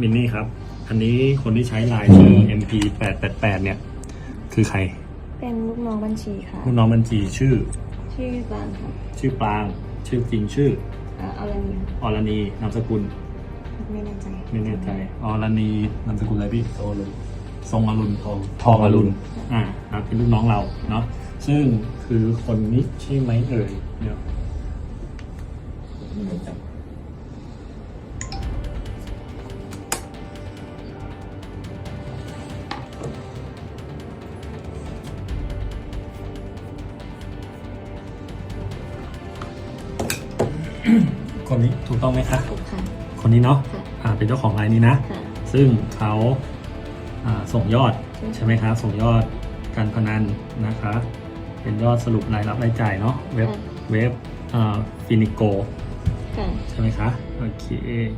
มินนี่ครับ อันนี้คนที่ใช้ไลน์ชื่อ mp 8 8 8เนี่ย คือใคร เป็นลูกน้องบัญชีค่ะ ลูกน้องบัญชีชื่อ ชื่อกลางค่ะชื่อปราง ชื่อจริงชื่ออ่าเอาละนี่ค่ะอรณีนามสกุล ไม่แน่ใจไม่แน่ใจอรณีนามสกุลอะไรพี่โตเลยทรงอรุณทองทองอรุณอ่าครับเป็นลูกน้องเราเนาะซึ่งคือคนนี้ใช่ไหมเอ่ยเนี่ยไคนนี้ถูกต้องไหมคะถูกค่ะ คนนี้เนาะค่ะ อ่าเป็นเจ้าของรายนี้นะ ค่ะ ซึ่งเขาอ่าส่งยอดใช่ใช่ไหมครับส่งยอดการพนันนะคะ เป็นยอดสรุปรายรับรายจ่ายเนาะเว็บค่ะ เว็บฟินิโกค่ะ ใช่ไหมคะโอเค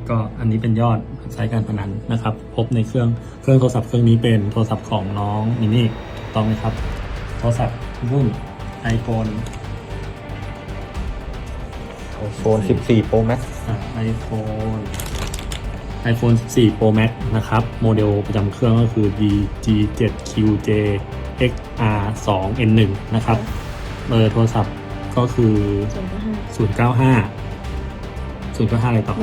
ก็อันนี้เป็นยอดใช้การพนันนะครับ พบในเครื่องเครื่องโทรศัพท์เครื่องนี้เป็นโทรศัพท์ของน้องมินนี่ถูกต้องไหมครับ โทรศัพท์รุ่น iPhone ำ โฟน14 Pro Max อ่า iPhone iPhone 14 Pro Max นะครับ โมเดลประจำเครื่องก็คือ DG7QJ XR2N1 นะครับเบอร์โทรศัพท์ก็คือส่วนก็ห้า095 095อะไรต่อ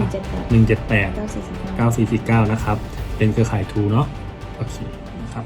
หนึ่งเจ็ดแปด178เก้าสี่สิบเก้า9449 นะครับ เป็นเครือข่ายทูเนาะ โอเคนะครับ